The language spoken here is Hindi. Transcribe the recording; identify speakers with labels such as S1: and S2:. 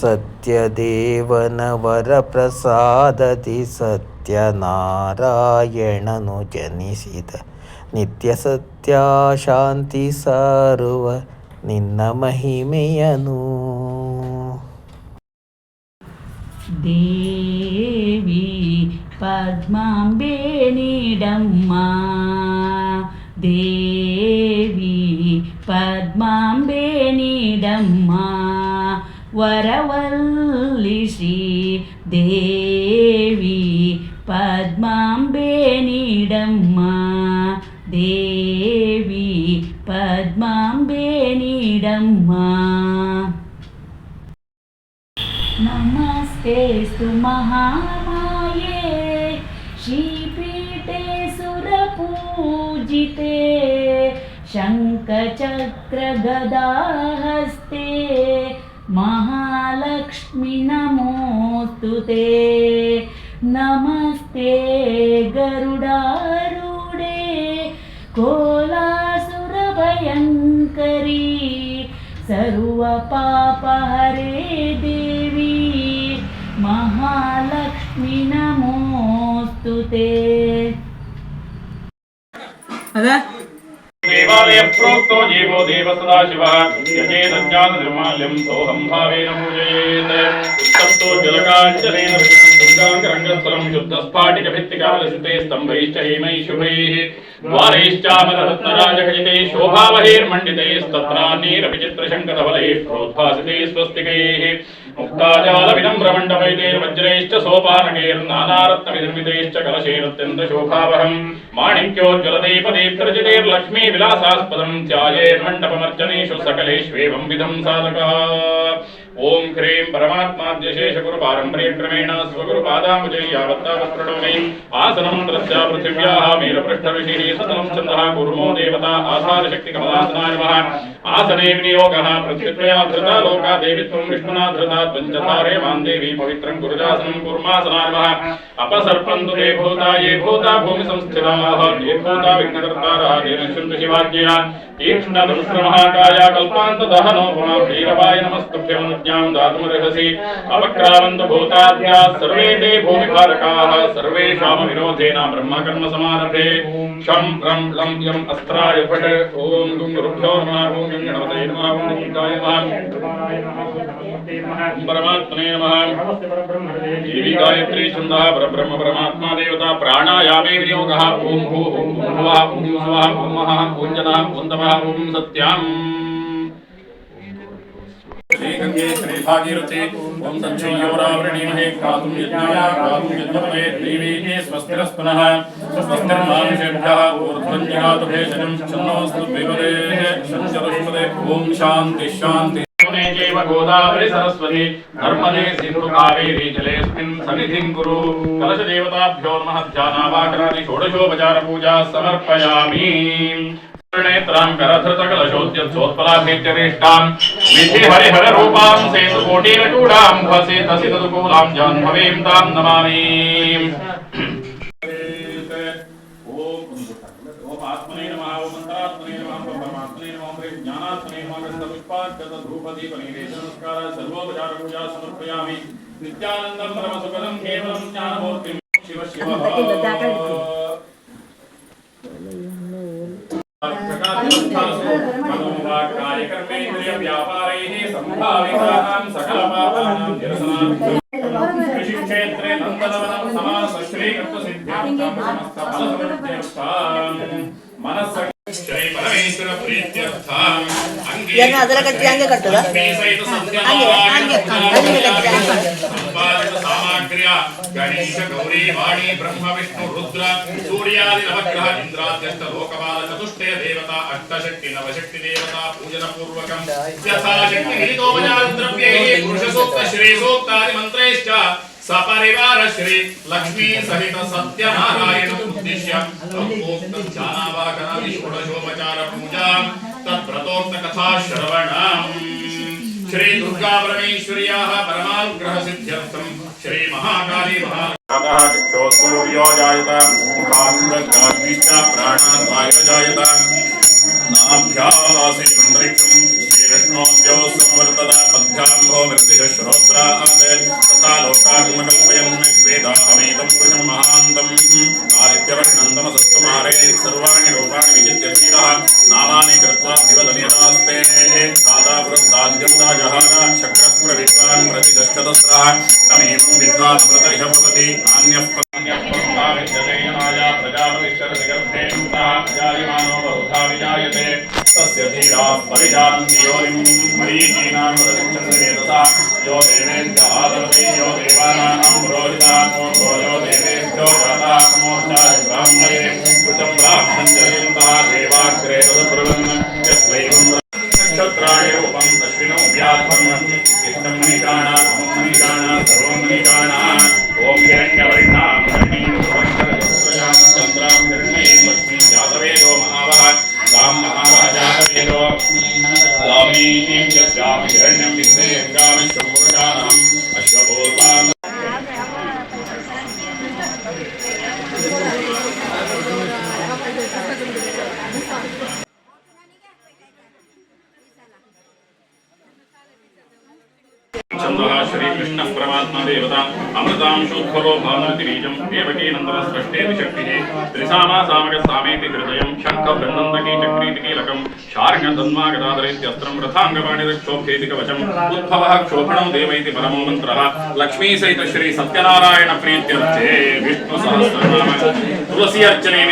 S1: ಸತ್ಯದೇವನ ವರಪ್ರಸಾದದಿ ಸತ್ಯನಾರಾಯಣನು ಜನಿಸಿದ ನಿತ್ಯ ಸತ್ಯ ಶಾಂತಿ ಸಾರುವ ನಿನ್ನ ಮಹಿಮೆಯನು.
S2: ದೇವಿ ಪದ್ಮಾಂಬೆ ನೀಡಮ್ಮ. ದೇವಿ ನೀಡಮ್ಮ ವರವಲ್ಲಿ ಶ್ರೀ ದೇವಿ ಪದ್ಮಾಂಬೆ ನೀಡಮ್ಮ ದೇವಿ ಪದ್ಮಾಂಬೆ ನೀಡಮ್ಮ ನಮಸ್ತೆ ಸು ಮಹಾಮಾಯೇ ಶ್ರೀಪೀಠೆ ಸುರಪೂಜಿತೆ ಶಂಖಚಕ್ರಗದಾಹಸ್ತೆ ಲಕ್ಷ್ಮಿ ನಮೋಸ್ತು ನಮಸ್ತೆ ಗರುಡಾರೂಢೆ. ಕೋಲಾಸುರಭಯಂಕರಿ ಸರ್ವ ಪಾಪ ಹರೇ ದೇವಿ. ಮಹಾಲಕ್ಷ್ಮಿ
S3: ನಮೋಸ್ತುತೆ ಅದ? जीवो देव सदाशिवः यजेदज्ञाननिर्माल्यं सोऽहं भावेन पूजयेत् उत्तप्तो जलकाञ्चलेन विहितं दुर्गाङ्गरङ्गस्थलं शुद्धस्फाटिकभित्तिकालसिते स्तम्भैश्च हेमैः शुभैः द्वारैश्चामररत्नराजखचिते शोभावहैर्मण्डितैस्तत्रान्यैरपि चित्रशङ्करफलैः प्रोद्भासिते स्वस्तिकैः मुक्ताजालविनम्रमण्डपैतैर्वज्रैश्च सोपानकैर्नानारत्नविनिर्मितैश्च कलशैरत्यन्तशोभावहम् माणिक्योज्ज्वलदीपदीप्तरचितैर्लक्ष्मी विलासास्पदं ध्यायेर्मण्डपमर्चनेषु सकलेष्वेवं विधं साधकः ॐ ह्रीं परमात्माद्यशेषगुरुपारम्पर्यक्रमेण स्वगुरुपादामुजै यावत्तावत्प्रणोमि आसनं तस्या पृथिव्याः मेलपृष्ठऋषिः सतनं छन्दः कुर्मो देवता आधारशक्तिकमलासनाय नमः। आसने विनियोगः पृथ्वीत्वया धृता लोका देवित्वं विष्णुना धृता पञ्चतारे माँ देवी पवित्रं गुरुजासनं कुर्मासनाय नमः। अपसर्पन्तु ते भूता, ये भूता भूमिसंस्थिताः। ये भूता विघ्नकर्तारः, ते नश्यन्तु शिवाज्ञया तीक्ष्णधनुष्णमहाकाया कल्पान्तदहनोपमा भैरवाय नमस्तुभ्यमनुज्ञां दातुमर्हसि। अपक्रामन्तु भूताद्याः सर्वे ते भूमिभारकाः सर्वेषामविरोधेन ब्रह्मकर्मसमारभे। शं रं लं यम् अस्त्राय फट्। ॐ गुं गुरुभ्यो नमः नमः नमः। परमात्मने नमः। देवी गायत्री छन्दः, परब्रह्म परमात्मा देवता, प्राणायामे विनियोगः। ॐ भूः, ॐ भुवः ॐ स्वः ॐ महः ॐ जनः, ॐ तपः ॐ सत्याम्। श्रीगङ्गे श्रीभागीरथे, ॐ तच्छय्योरावृणीमहे गातुं यज्ञाय गातुं यज्ञपते देवीः स्वस्तिरस्तुनः स्वस्तिर्मानुषेभ्यः ऊर्ध्वं जगातु भेषजं छन्नोऽस्तु विपदेः शञ्चतुष्पदे ॐ शान्ति शान्ति। चैव गोदावरि सरस्वती, नर्मदे सिन्धु कावेरी जलेऽस्मिन् सन्निधिं कुरु। कलशदेवताभ्यो नमः, ध्यानावाकराणि, षोडशोपचारपूजा समर्पयामि। नेत्रां करधृतकलशोद्यत्सोत्पलाभीत्यरेष्टां विधि हरिहररूपां सेतुकोटीरचूडां भसे तसि तदुकूलां जाह्नवीं तां नमामि नित्यानन्दं परमसुखदं केवलं ज्ञानमूर्तिं शिव शिव कार्यकर्मेन्द्रियव्यापारैः सम्भावितानां सकलपापानां निरसनार्थं कृषिक्षेत्रे नन्दनवनं समासश्रीकत्वसिद्ध्यार्थं समस्तफलसमृद्ध्यर्थं मनस्स जय परमेश्वर प्रीत्यर्थं
S4: ಇದನ್ನ ಅದರ ಗಟ್ಟಿ ಹಂಗೆ ಕಟ್ಟುದ? ಹಂಗೆ, ಹಂಗೆ, ಹಂಗೆ ಕಟ್ಟಿ, ಹಂಗೆ.
S3: ಸಂಪಾದಿತ ಸಾಮಗ್ರ್ಯ ಗಣೇಶ ಗೌರಿ ವಾಣಿ ಬ್ರಹ್ಮ ವಿಷ್ಣು ರುದ್ರ ಸೂರ್ಯಾದಿ ನವಗ್ರಹ ಇಂದ್ರಾದ್ಯಷ್ಟ ಲೋಕಪಾಲ ಚತುಷ್ಟಯ ದೇವತಾ ಅಷ್ಟಶಕ್ತಿ ನವಶಕ್ತಿ ದೇವತಾ ಪೂಜನ ಪೂರ್ವಕಂ ಯಥಾಶಕ್ತಿ ವಿಹಿತೋಪಚಾರ ದ್ರವ್ಯೈಃ ಪುರುಷ ಸೂಕ್ತ ಶ್ರೀ ಸೂಕ್ತಾದಿ ಮಂತ್ರೈಶ್ಚ ಸಪರಿವಾರ ಶ್ರೀ ಲಕ್ಷ್ಮೀ ಸಹಿತ ಸತ್ಯನಾರಾಯಣ ಉದ್ದೇಶ್ಯ ತತ್ವೋಕ್ತ ಧ್ಯಾನಾವಾಕನಾದಿ ಷೋಡಶೋಪಚಾರ ಪೂಜಾ ತತ್ಪ್ರತೋಕ್ತ ಕಥಾ ಶ್ರವಣಂ శ్రీ దుర్గా పరమేశ్వర్యా పరమానుగ్రహ సిద్ధ్యర్థం శ్రీ మహాకాళీ మహాసూర్యో జాయత ప్రాణాన్ వాయు జాయత నాభ్యాసి అంతరిక్షం శ్రీకృష్ణోభ్యో సంవర్తత మధ్యాంభో మృతిక శ్రోత్రాత్ తథా లోకాన్మకల్పయం వేదాహమేతం పురుషం మహాంతం ఆదిత్యవర్ణంతమసస్తు మారే సర్వాణి రూపాణి విచిత్య నామాని కృత్వా దివదనిరాస్తే సాదా వృత్తాద్యం प्रतिदश्चतस्रः तमेवं विद्वान् व्रतरिह भवति नान्यः अन्यः पुरुषः विद्यते यमाया प्रजापतिश्चरति गर्भे पुनः जायमानो बहुधा विजायते। तस्य धीराः परिजानन्ति योनिं मरीचीनां वदतिच्छन्द्रवेदसा यो देवेभ्य आदरति, यो देवानां पुरोहितः यो देवेभ्यो जातः ब्राह्मणे। कृतं ब्राह्मणं देवाग्रे तदब्रवन् यस्वैवं नक्षत्राणि रूपं दश्विनो व्यात्मम् इष्टं मणिकाणा Thank you. चन्द्रः श्रीकृष्णः परमात्मा देवता अमृतांशोद्भवो भानुति बीजं देवकीनन्दनः स्पष्टेति शक्तिः त्रिसामा सामकसामेति हृदयं शङ्खभृन्नन्दकी चक्रीतिकीलकं शार्ङ्गधन्मागदाधरेत्यस्त्रं रथाङ्गपाणिरक्षोभ्येति कवचम् उद्भवः क्षोभणं देवैति परमो मन्त्रः लक्ष्मीसहित श्री सत्यनारायण प्रीत्यर्थे विष्णुसहस्रनाम तुलसी अर्चने